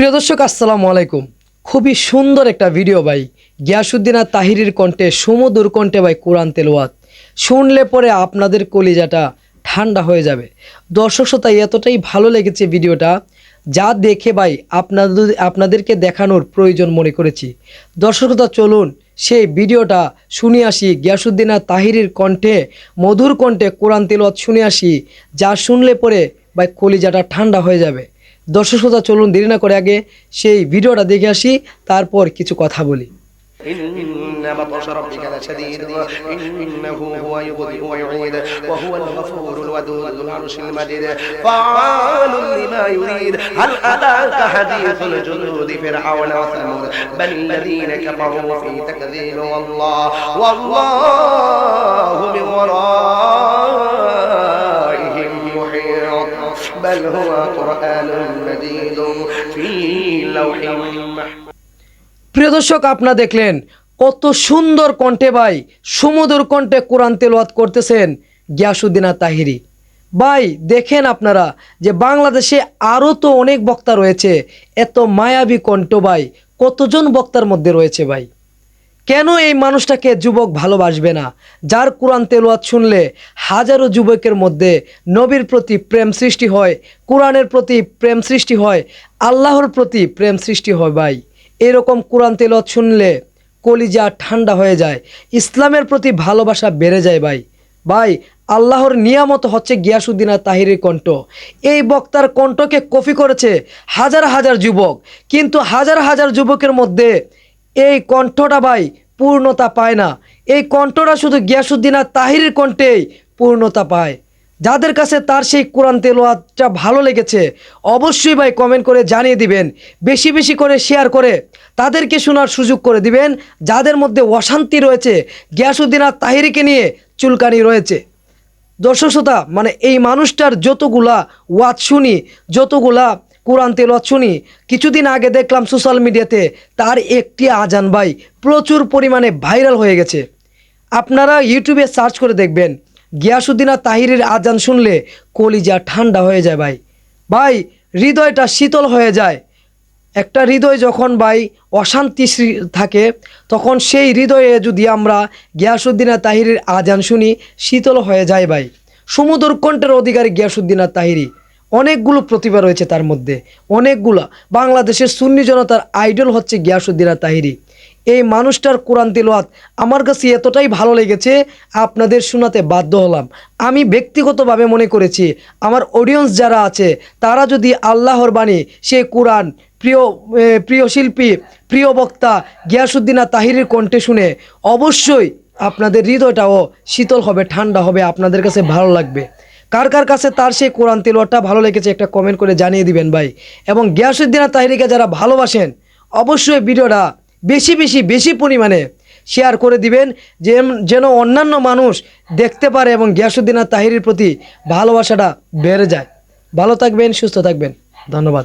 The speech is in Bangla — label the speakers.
Speaker 1: প্রিয় দর্শক, আসসালামু আলাইকুম। খুবই সুন্দর একটা ভিডিও ভাই। গিয়াসুদ্দিন আর তাহিরির কণ্ঠে, সুমধুর কণ্ঠে ভাই কোরআন তেলোয়াত শুনলে পরে আপনাদের কলিজাটা ঠান্ডা হয়ে যাবে। দর্শক শ্রোতা, এতটাই ভালো লেগেছে ভিডিওটা, যা দেখে ভাই আপনাদের, আপনাদেরকে দেখানোর প্রয়োজন মনে করেছি। দর্শক শ্রোতা, চলুন সেই ভিডিওটা শুনে আসি। গিয়াসুদ্দিন আর তাহিরির কণ্ঠে, মধুর কণ্ঠে কোরআন তেলোয়াত শুনে আসি, যা শুনলে পরে ভাই কলিজাটা ঠান্ডা হয়ে যাবে। দর্শক শ্রোতা চলুন দেরি না করে আগে সেই ভিডিওটা দেখে আসি তারপর কিছু কথা বলি
Speaker 2: إن بطش ربك لشديد إنه هو يبدئ ويعيد وهو الغفور الودود ذو العرش المجيد فعال لما يريد هل أتاك حديث الجنود فرعون وثمود بل الذين كفروا في تكذيب والله والله بل هو قرآن مجيد في لوح محفوظ
Speaker 1: প্রিয় দর্শক আপনারা দেখলেন কত সুন্দর কণ্ঠে ভাই সুমধুর কণ্ঠে কোরআন তেলাওয়াত করতেছেন গিয়াসুদ্দিন আর তাহিরি ভাই দেখেন আপনারা যে বাংলাদেশে আরও তো অনেক বক্তা রয়েছে এত মায়াবী কণ্ঠ ভাই কতজন বক্তার মধ্যে রয়েছে ভাই কেন এই মানুষটাকে যুবক ভালোবাসবে না? যার কোরআন তেলোয়াত শুনলে হাজারো যুবকের মধ্যে নবীর প্রতি প্রেম সৃষ্টি হয়, কোরআনের প্রতি প্রেম সৃষ্টি হয়, আল্লাহর প্রতি প্রেম সৃষ্টি হয় ভাই। এরকম কোরআন তেলোয়াত শুনলে কলিজা ঠান্ডা হয়ে যায়, ইসলামের প্রতি ভালোবাসা বেড়ে যায় ভাই। ভাই, আল্লাহর নিয়ামত হচ্ছে গিয়াসুদ্দিন তাহিরের কণ্ঠ। এই বক্তার কণ্ঠকে কপি করেছে হাজার হাজার যুবক, কিন্তু হাজার হাজার যুবকের মধ্যে এই কণ্ঠটা ভাই পূর্ণতা পায় না। এই কণ্ঠটা শুধু গিয়াসুদ্দিন আর তাহিরের কণ্ঠেই পূর্ণতা পায়। যাদের কাছে তার সেই কোরআন তেলোয়াতটা ভালো লেগেছে, অবশ্যই ভাই কমেন্ট করে জানিয়ে দিবেন, বেশি বেশি করে শেয়ার করে তাদেরকে শোনার সুযোগ করে দিবেন, যাদের মধ্যে অশান্তি রয়েছে গিয়াসুদ্দিন আর তাহিরিকে নিয়ে চুলকানি রয়েছে। দর্শক শ্রোতা মানে এই মানুষটার যতগুলা ওয়াজ শুনি, যতগুলা কোরআন তেলাওয়াত শুনি। কিছুদিন আগে দেখলাম সোশ্যাল মিডিয়াতে তার একটি আজান ভাই প্রচুর পরিমাণে ভাইরাল হয়ে গেছে। আপনারা ইউটিউবে সার্চ করে দেখবেন। গিয়াসুদ্দিন তাহিরের আজান শুনলে কলিজা ঠান্ডা হয়ে যায় ভাই। ভাই, হৃদয়টা শীতল হয়ে যায়। একটা হৃদয় যখন ভাই অশান্তি থাকে, তখন সেই হৃদয়ে যদি আমরা গিয়াসুদ্দিন তাহিরের আজান শুনি, শীতল হয়ে যায় ভাই। সমুদ্র কণ্ঠের অধিকারী আর তাহিরি। অনেকগুলো প্রতিভা রয়েছে তার মধ্যে। অনেকগুলা। বাংলাদেশের সুন্নি জনতার আইডল হচ্ছে গিয়াসুদ্দিন তাহিরি এই মানুষটার কোরআন তিলওয়াত আমার কাছে এতটাই ভালো লেগেছে, আপনাদের শোনাতে বাধ্য হলাম। আমি ব্যক্তিগতভাবে মনে করেছি, আমার অডিয়েন্স যারা আছে, তারা যদি আল্লাহর বাণী, সেই কোরআন, প্রিয় প্রিয় শিল্পী, প্রিয় বক্তা গিয়াসুদ্দিন তাহিরের কণ্ঠে শুনে অবশ্যই আপনাদের হৃদয়টাও শীতল হবে, ঠান্ডা হবে, আপনাদের কাছে ভালো লাগবে। কার কার কাছে তার সেই কোরআন তেলোয়ারটা ভালো লেগেছে একটা কমেন্ট করে জানিয়ে দিবেন ভাই। এবং গিয়াসুদ্দিন তাহিরিকে যারা ভালোবাসেন, অবশ্যই ভিডিওটা বেশি বেশি বেশি পরিমাণে শেয়ার করে দিবেন যে যেন অন্যান্য মানুষ দেখতে পারে এবং গিয়াসুদ্দিন তাহিরির প্রতি ভালোবাসাটা বেড়ে যায়। ভালো থাকবেন, সুস্থ থাকবেন। ধন্যবাদ।